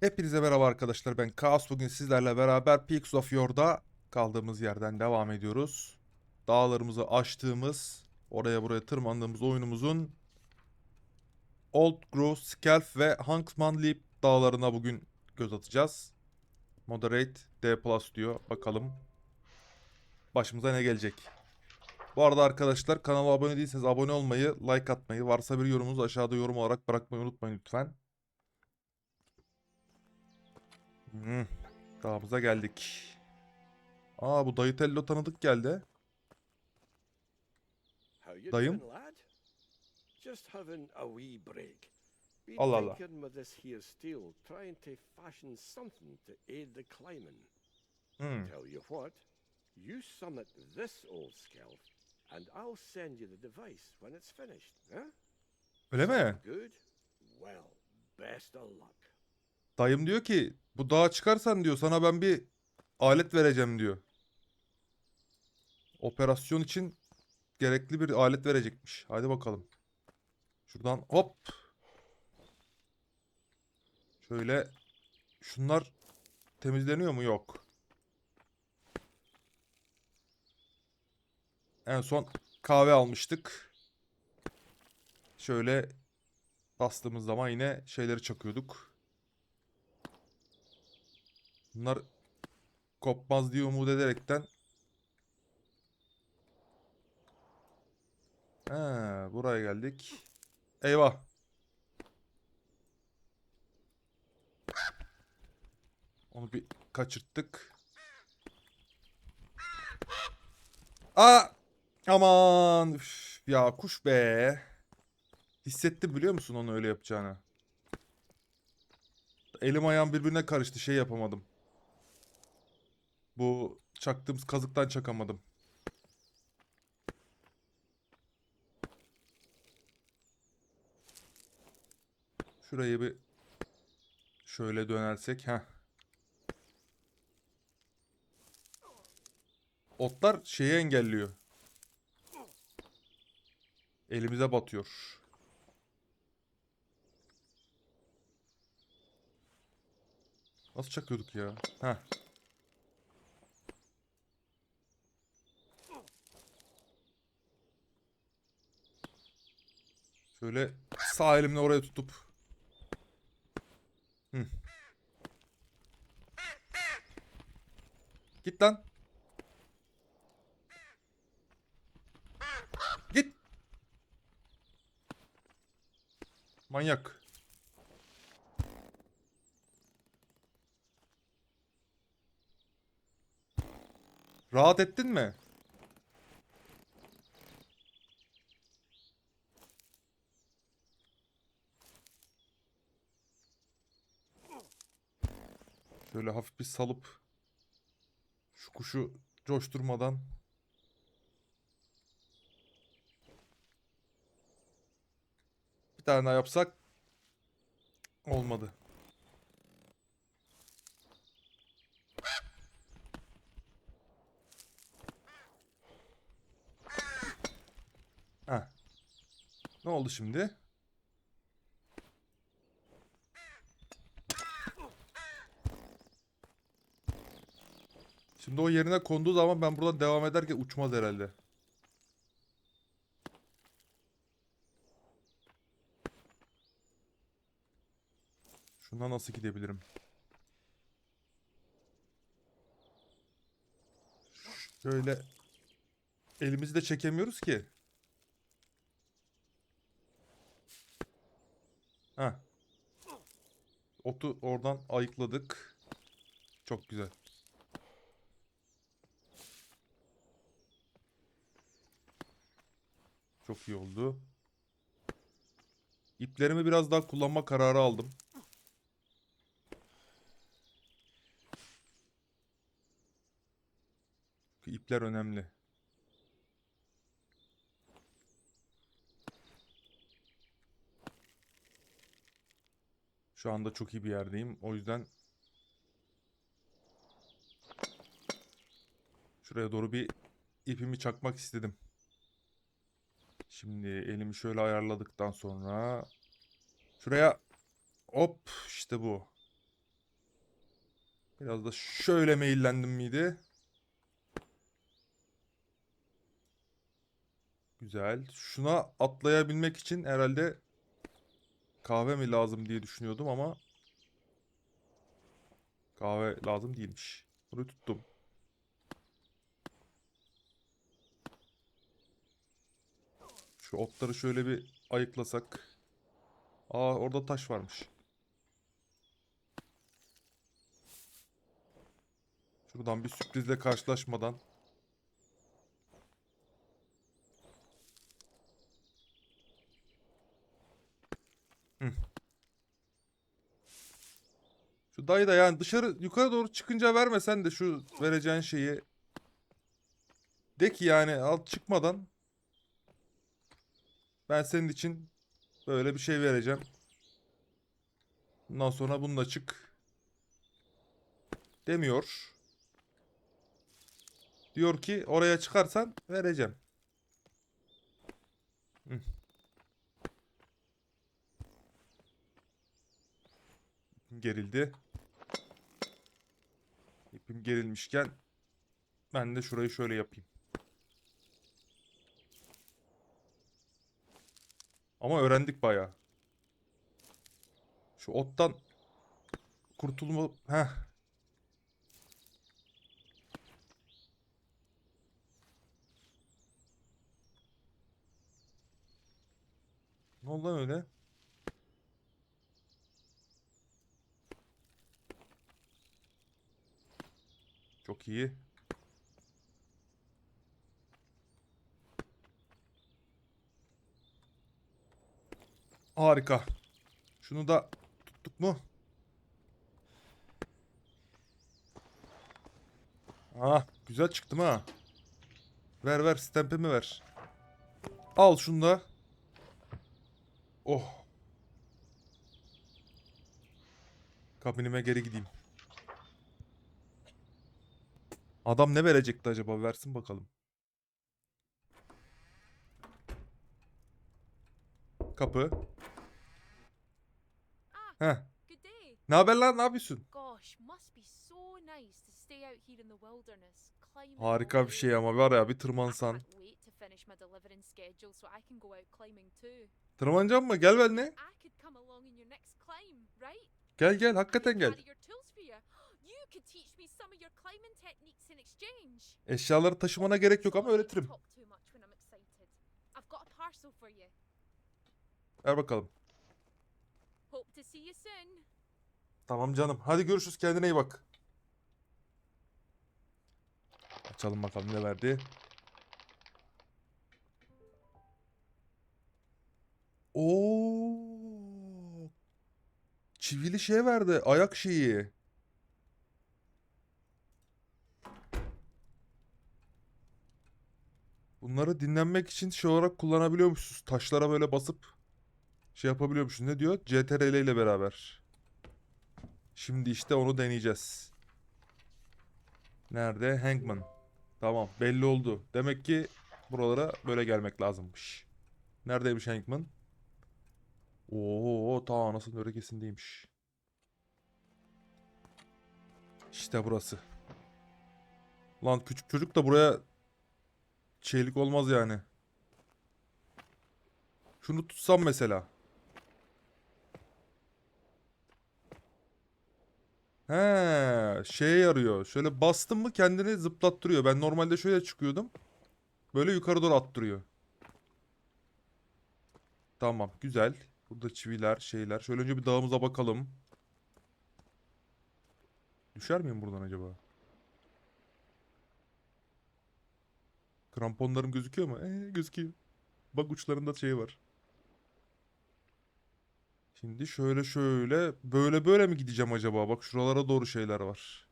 Hepinize merhaba arkadaşlar. Ben Kaos. Bugün sizlerle beraber Peaks of Yord'a kaldığımız yerden devam ediyoruz. Dağlarımızı aştığımız, oraya buraya tırmandığımız oyunumuzun Old Grove, Skelf ve Hunksman Leap dağlarına bugün göz atacağız. Moderate D Plus diyor. Bakalım başımıza ne gelecek. Bu arada arkadaşlar kanala abone değilseniz abone olmayı, like atmayı, varsa bir yorumunuz aşağıda yorum olarak bırakmayı unutmayın lütfen. Hmm, dağımıza geldik. Aa bu dayı Tello tanıdık geldi. Dayım? Allah Allah. Hmm, Tell you what, you summit this old skelf, and I'll send you the device when it's finished. Huh? Öyle mi? Good? Well, best of luck. Dayım diyor ki bu dağa çıkarsan diyor sana ben bir alet vereceğim diyor. Operasyon için gerekli bir alet verecekmiş. Hadi bakalım. Şuradan hop. Şöyle şunlar temizleniyor mu? Yok. En son kahve almıştık. Şöyle bastığımız zaman yine şeyleri çakıyorduk. Bunlar kopmaz diye umut ederekten He, buraya geldik. Eyvah. Onu bir kaçırttık. Aa! Aman! Üf, ya kuş be. Hissettim biliyor musun onu öyle yapacağını? Elim ayağım birbirine karıştı şey yapamadım. Bu çaktığımız kazıktan çakamadım. Şurayı bir şöyle dönersek. Heh. Otlar şeyi engelliyor. Elimize batıyor. Nasıl çakıyorduk ya? Heh. Şöyle sağ elimle oraya tutup. Hı. Git lan. Git. Manyak. Rahat ettin mi? Şöyle hafif bir salıp şu kuşu coşturmadan bir tane daha yapsak olmadı. Heh. Ne oldu şimdi? Şimdi o yerine konduğu zaman ben buradan devam ederken uçmaz herhalde. Şundan nasıl gidebilirim? Şöyle elimizi de çekemiyoruz ki. Ha. Otu oradan ayıkladık. Çok güzel. Çok iyi oldu. İplerimi biraz daha kullanma kararı aldım. Çünkü İpler önemli. Şu anda çok iyi bir yerdeyim. O yüzden şuraya doğru bir ipimi çakmak istedim. Şimdi elimi şöyle ayarladıktan sonra şuraya hop işte bu. Biraz da şöyle meyillendim miydi? Güzel. Şuna atlayabilmek için herhalde kahve mi lazım diye düşünüyordum ama kahve lazım değilmiş. Bunu tuttum. Şu otları şöyle bir ayıklasak. Aa orada taş varmış. Şuradan bir sürprizle karşılaşmadan. Şu dayı da yani dışarı yukarı doğru çıkınca vermesen de şu vereceğin şeyi. De ki yani al çıkmadan ben senin için böyle bir şey vereceğim. Bundan sonra bununla çık. Demiyor. Diyor ki oraya çıkarsan vereceğim. Hı. İpim gerildi. İpim gerilmişken ben de şurayı şöyle yapayım. Ama öğrendik bayağı. Şu ottan kurtulma... Heh. Ne oldu öyle? Çok iyi. Harika. Şunu da tuttuk mu? Ah, güzel çıktım ha. Ver ver, stempimi ver. Al şunu da. Oh. Kabinime geri gideyim. Adam ne verecekti acaba? Versin bakalım. Kapı. Ah, Heh. Ne haber lan? Ne yapıyorsun? Harika bir şey ama var ya bir tırmansan. Tırmanacak mı? Gel benimle. Gel gel hakikaten gel. Eşyaları taşımana gerek yok ama öğretirim. Ver bakalım. Tamam canım. Hadi görüşürüz. Kendine iyi bak. Açalım bakalım ne verdi. Oo. Çivili şey verdi. Ayak şeyi. Bunları dinlenmek için şey olarak kullanabiliyormuşuz. Taşlara böyle basıp şey yapabiliyormuşuz. Ne diyor? CTRL ile beraber. Şimdi işte onu deneyeceğiz. Nerede? Hangman. Tamam belli oldu. Demek ki buralara böyle gelmek lazımmış. Neredeymiş Hangman? Oo ta anasının örekesindeymiş. İşte burası. Lan küçük çocuk da buraya şeylik olmaz yani. Şunu tutsam mesela. He, şeye yarıyor. Şöyle bastım mı kendini zıplattırıyor. Ben normalde şöyle çıkıyordum. Böyle yukarı doğru attırıyor. Tamam, güzel. Burada çiviler, şeyler. Şöyle önce bir dağımıza bakalım. Düşer miyim buradan acaba? Kramponlarım gözüküyor mu? Ee, gözüküyor. Bak uçlarında şey var. Şimdi şöyle şöyle böyle böyle mi gideceğim acaba? Bak şuralara doğru şeyler var.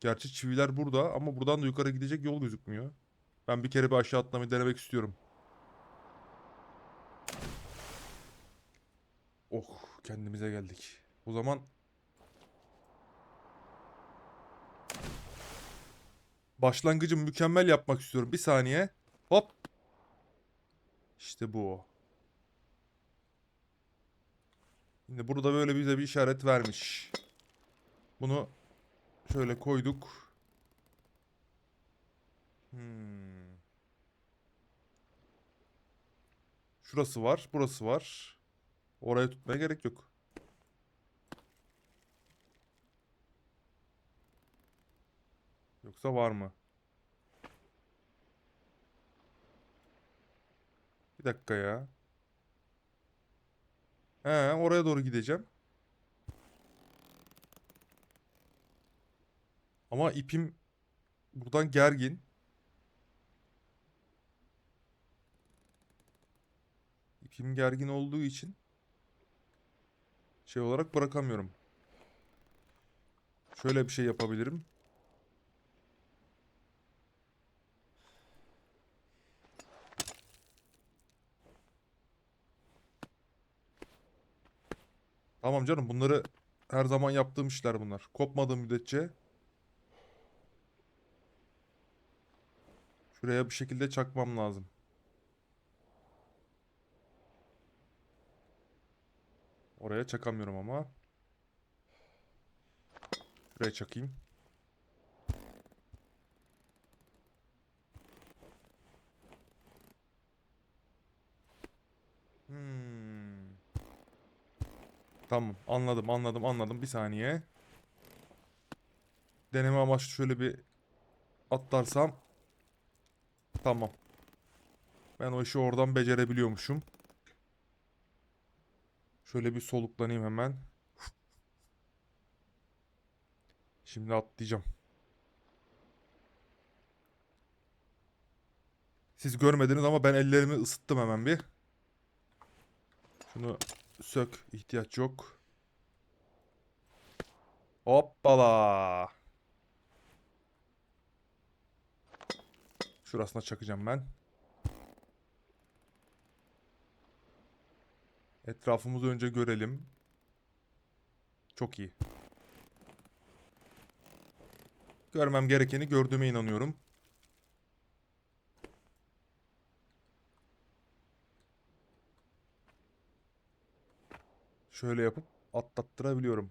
Gerçi çiviler burada ama buradan da yukarı gidecek yol gözükmüyor. Ben bir kere bir aşağı atlamayı denemek istiyorum. Oh kendimize geldik. O zaman başlangıcı mükemmel yapmak istiyorum. Bir saniye. Hop. İşte bu. Şimdi burada böyle bize bir işaret vermiş. Bunu şöyle koyduk. Hmm. Şurası var, burası var. Oraya tutmaya gerek yok. Yoksa var mı? Bir dakika ya. He, oraya doğru gideceğim. Ama ipim buradan gergin. İpim gergin olduğu için şey olarak bırakamıyorum. Şöyle bir şey yapabilirim. Tamam canım bunları her zaman yaptığım işler bunlar. Kopmadığı müddetçe şuraya bir şekilde çakmam lazım. Oraya çakamıyorum ama. Şuraya çakayım. Hmm. Tamam anladım anladım anladım bir saniye. Deneme amaçlı şöyle bir atlarsam. Tamam. Ben o işi oradan becerebiliyormuşum. Şöyle bir soluklanayım hemen. Şimdi atlayacağım. Siz görmediniz ama ben ellerimi ısıttım hemen bir. Şunu sök. ihtiyaç yok. Hoppala. Şurasına çakacağım ben. Etrafımızı önce görelim. Çok iyi. Görmem gerekeni gördüğüme inanıyorum. Şöyle yapıp atlattırabiliyorum.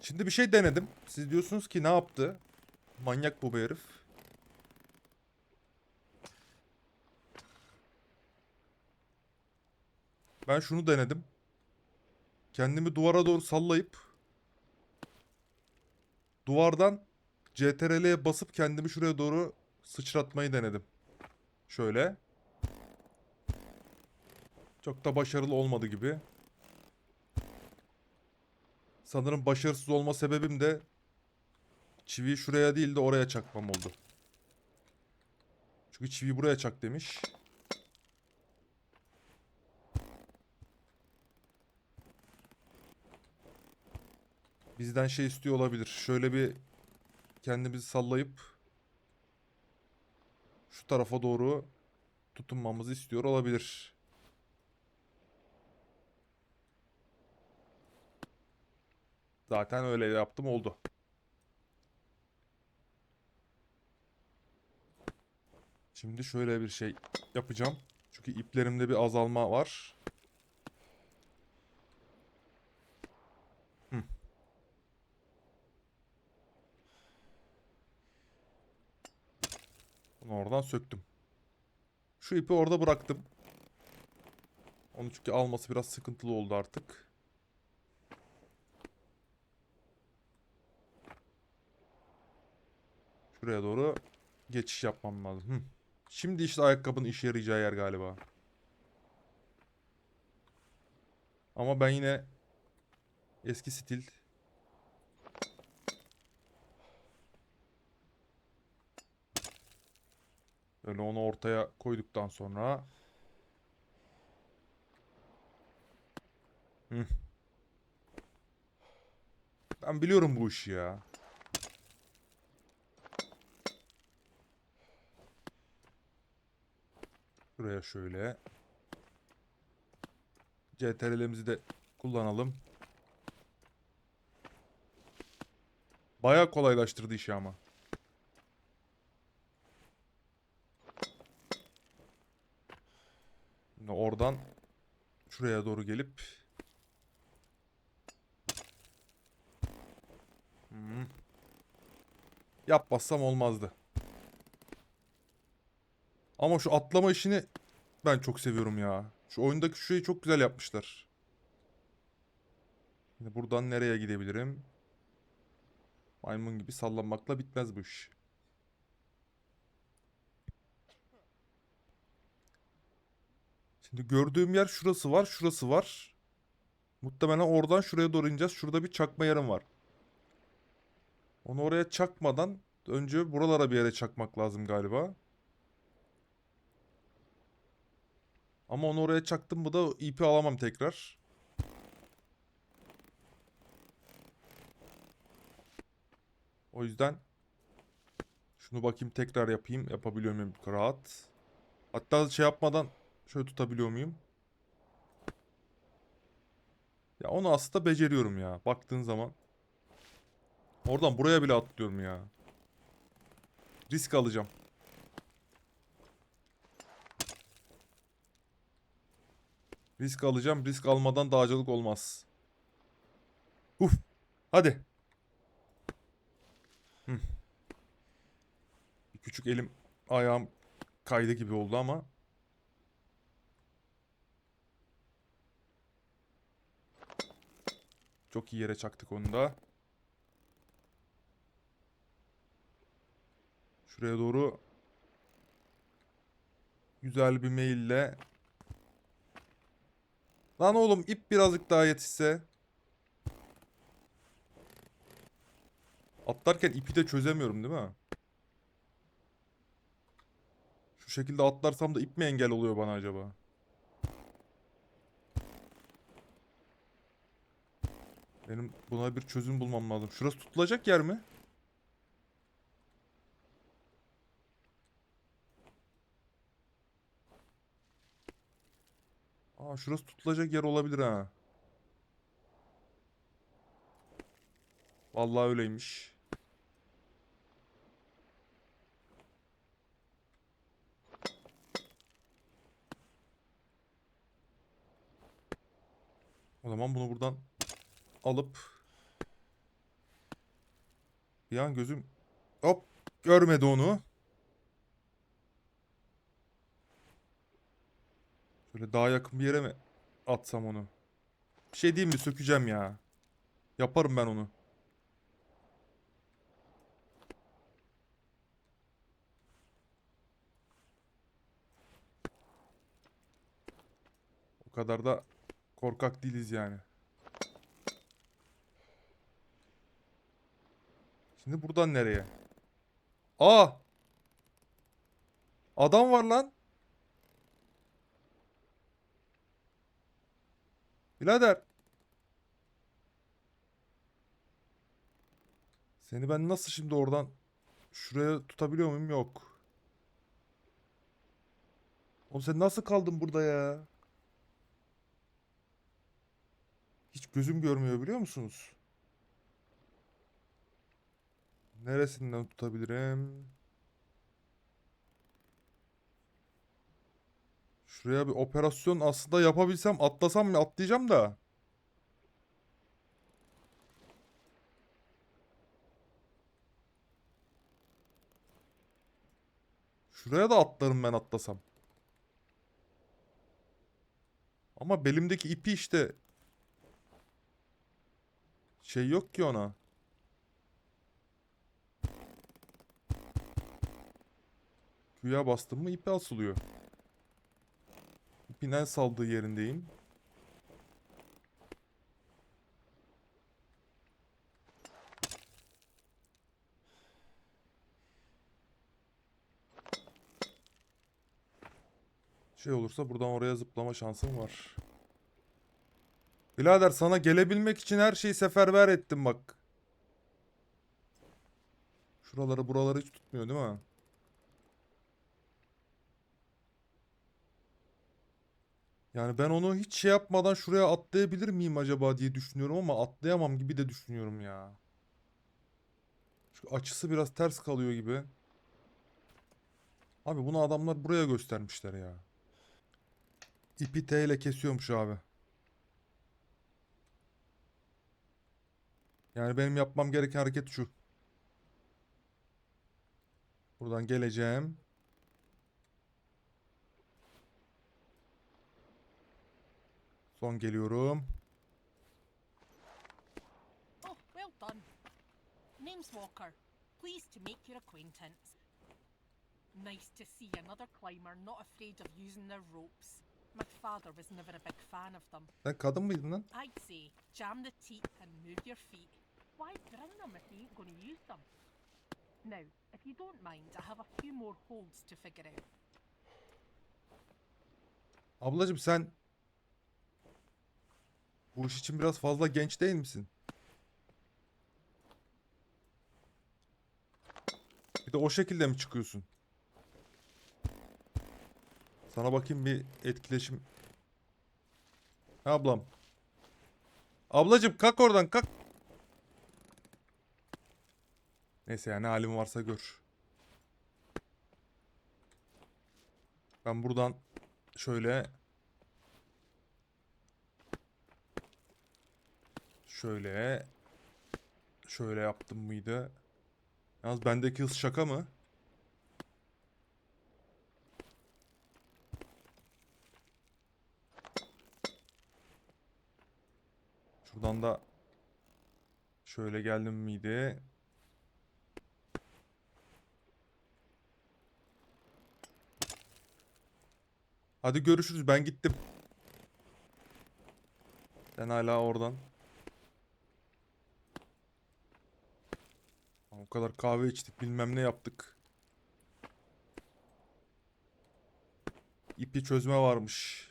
Şimdi bir şey denedim. Siz diyorsunuz ki ne yaptı? Manyak bu herif. Ben şunu denedim. Kendimi duvara doğru sallayıp duvardan CTRL'ye basıp kendimi şuraya doğru sıçratmayı denedim. Şöyle. Çok da başarılı olmadı gibi. Sanırım başarısız olma sebebim de çiviyi şuraya değil de oraya çakmam oldu. Çünkü çiviyi buraya çak demiş. Bizden şey istiyor olabilir. Şöyle bir kendimizi sallayıp şu tarafa doğru tutunmamızı istiyor olabilir. Zaten öyle yaptım oldu. Şimdi şöyle bir şey yapacağım. Çünkü iplerimde bir azalma var. Bunu oradan söktüm. Şu ipi orada bıraktım. Onu çünkü alması biraz sıkıntılı oldu artık. Şuraya doğru geçiş yapmam lazım. Hı. Şimdi işte ayakkabının işe yarayacağı yer galiba. Ama ben yine eski stil Böyle onu ortaya koyduktan sonra. Ben biliyorum bu işi ya. Şuraya şöyle. CTRL'imizi de kullanalım. Bayağı kolaylaştırdı işi ama. Şimdi oradan şuraya doğru gelip Hmm. Yapmazsam olmazdı. Ama şu atlama işini ben çok seviyorum ya. Şu oyundaki şu şeyi çok güzel yapmışlar. Buradan nereye gidebilirim? Maymun gibi sallanmakla bitmez bu iş. Şimdi gördüğüm yer şurası var, şurası var. Muhtemelen oradan şuraya doğru ineceğiz. Şurada bir çakma yerim var. Onu oraya çakmadan önce buralara bir yere çakmak lazım galiba. Ama onu oraya çaktım mı da ipi alamam tekrar. O yüzden şunu bakayım tekrar yapayım. Yapabiliyor muyum rahat. Hatta şey yapmadan şöyle tutabiliyor muyum? Ya onu aslında beceriyorum ya. Baktığın zaman. Oradan buraya bile atlıyorum ya. Risk alacağım. Risk alacağım. Risk almadan dağcılık olmaz. Uf. Hadi. Hı. Küçük elim ayağım kaydı gibi oldu ama. Çok iyi yere çaktık onu da. Şuraya doğru güzel bir maille. Lan oğlum ip birazcık daha yetişse. Atlarken ipi de çözemiyorum değil mi? Şu şekilde atlarsam da ip mi engel oluyor bana acaba? Benim buna bir çözüm bulmam lazım. Şurası tutulacak yer mi? Aa şurası tutulacak yer olabilir ha. Vallahi öyleymiş. O zaman bunu buradan alıp bir an gözüm hop görmedi onu. Şöyle daha yakın bir yere mi atsam onu? Bir şey diyeyim mi? Sökeceğim ya. Yaparım ben onu. O kadar da korkak değiliz yani. Şimdi buradan nereye? Aa! Adam var lan. Birader. Seni ben nasıl şimdi oradan şuraya tutabiliyor muyum? Yok. Oğlum sen nasıl kaldın burada ya? Hiç gözüm görmüyor biliyor musunuz? Neresinden tutabilirim? Şuraya bir operasyon aslında yapabilsem atlasam mı atlayacağım da. Şuraya da atlarım ben atlasam. Ama belimdeki ipi işte şey yok ki ona. Güya bastım mı ipi asılıyor. İpin en saldığı yerindeyim. Şey olursa buradan oraya zıplama şansım var. Birader sana gelebilmek için her şeyi seferber ettim bak. Şuraları buraları hiç tutmuyor değil mi? Yani ben onu hiç şey yapmadan şuraya atlayabilir miyim acaba diye düşünüyorum ama atlayamam gibi de düşünüyorum ya. Şu açısı biraz ters kalıyor gibi. Abi bunu adamlar buraya göstermişler ya. İpi T ile kesiyormuş abi. Yani benim yapmam gereken hareket şu. Buradan geleceğim. Son geliyorum. Oh, well done. Name's Walker. Pleased to make your acquaintance. Nice to see another climber not afraid of using their ropes. My father was never a big fan of them. Sen kadın mıydın lan? I'd say jam the teeth and move your feet. Why bring them if you ain't going to use them? Now, if you don't mind, I have a few more holds to figure out. Ablacım sen bu iş için biraz fazla genç değil misin? Bir de o şekilde mi çıkıyorsun? Sana bakayım bir etkileşim. Ha, Ablam. Ablacım kalk oradan kalk. Neyse ya ne halin varsa gör. Ben buradan şöyle şöyle şöyle yaptım mıydı? Yalnız bendeki hız şaka mı? Şuradan da şöyle geldim miydi? Hadi görüşürüz ben gittim. Sen hala oradan. O kadar kahve içtik bilmem ne yaptık. İpi çözme varmış.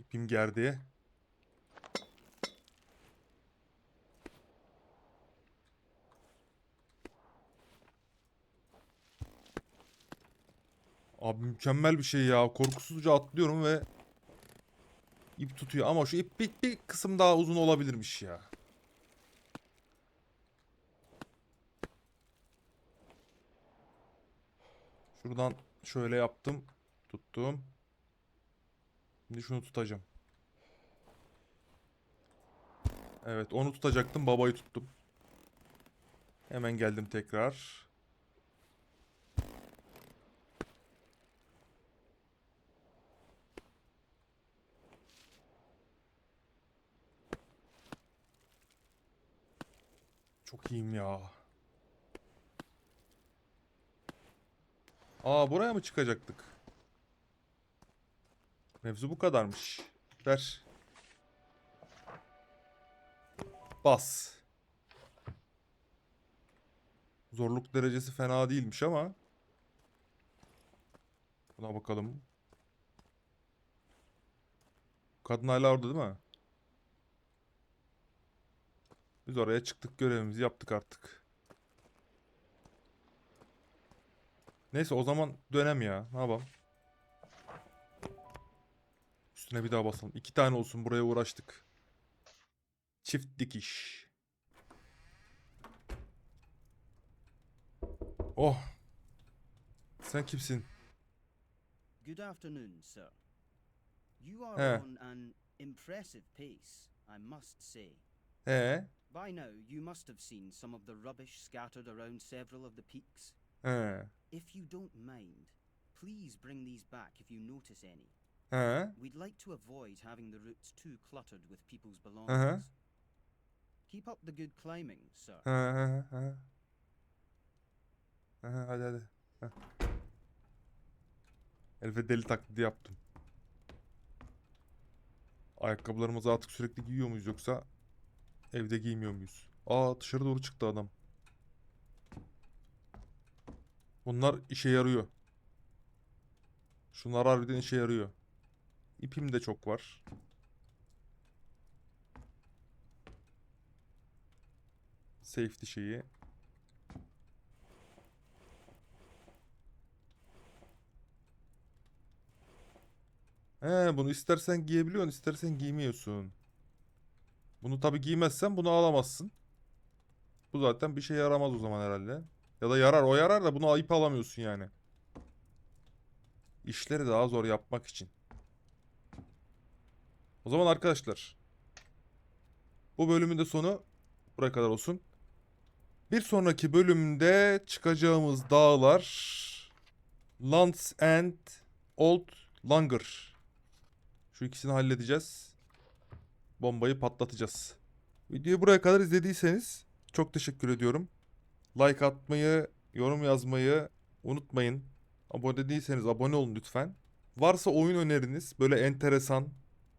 İpim gerdi. Abi mükemmel bir şey ya. Korkusuzca atlıyorum ve ip tutuyor. Ama şu ip bir, bir kısım daha uzun olabilirmiş ya. Şuradan şöyle yaptım. Tuttum. Şimdi şunu tutacağım. Evet onu tutacaktım. Babayı tuttum. Hemen geldim tekrar. Çok iyiyim ya. Aa buraya mı çıkacaktık? Mevzu bu kadarmış. Ver. Bas. Zorluk derecesi fena değilmiş ama. Buna bakalım. Kadın hala orada değil mi? Biz oraya çıktık görevimizi yaptık artık. Neyse o zaman dönem ya. Ne yapalım? Üstüne bir daha basalım. İki tane olsun buraya uğraştık. Çift dikiş. Oh. Sen kimsin? Good afternoon, sir. You are on an impressive pace, I must say. He. By now, you must have seen some of the rubbish scattered around several of the peaks. He. If you don't mind, please bring these back if you notice any. He. We'd like to avoid having the routes too cluttered with people's belongings. Keep up the good climbing, sir. He, he, he. He, hadi hadi. He. Elfe deli taklidi yaptım. Ayakkabılarımızı artık sürekli giyiyor muyuz yoksa Evde giymiyor muyuz? Aa dışarı doğru çıktı adam. Bunlar işe yarıyor. Şunlar harbiden işe yarıyor. İpim de çok var. Safety şeyi. He bunu istersen giyebiliyorsun istersen giymiyorsun. Bunu tabi giymezsen bunu alamazsın. Bu zaten bir şey yaramaz o zaman herhalde. Ya da yarar o yarar da bunu ayıp alamıyorsun yani. İşleri daha zor yapmak için. O zaman arkadaşlar. Bu bölümün de sonu buraya kadar olsun. Bir sonraki bölümde çıkacağımız dağlar Lands and Old Langer. Şu ikisini halledeceğiz. Bombayı patlatacağız. Videoyu buraya kadar izlediyseniz çok teşekkür ediyorum. Like atmayı, yorum yazmayı unutmayın. Abone değilseniz abone olun lütfen. Varsa oyun öneriniz böyle enteresan,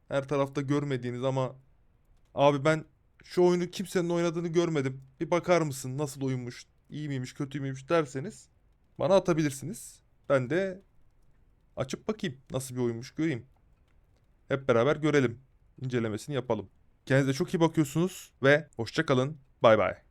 her tarafta görmediğiniz ama abi ben şu oyunu kimsenin oynadığını görmedim. Bir bakar mısın nasıl oyunmuş, iyi miymiş, kötü müymüş derseniz bana atabilirsiniz. Ben de açıp bakayım nasıl bir oyunmuş göreyim. Hep beraber görelim. İncelemesini yapalım. Kendinize çok iyi bakıyorsunuz ve hoşça kalın. Bay bay.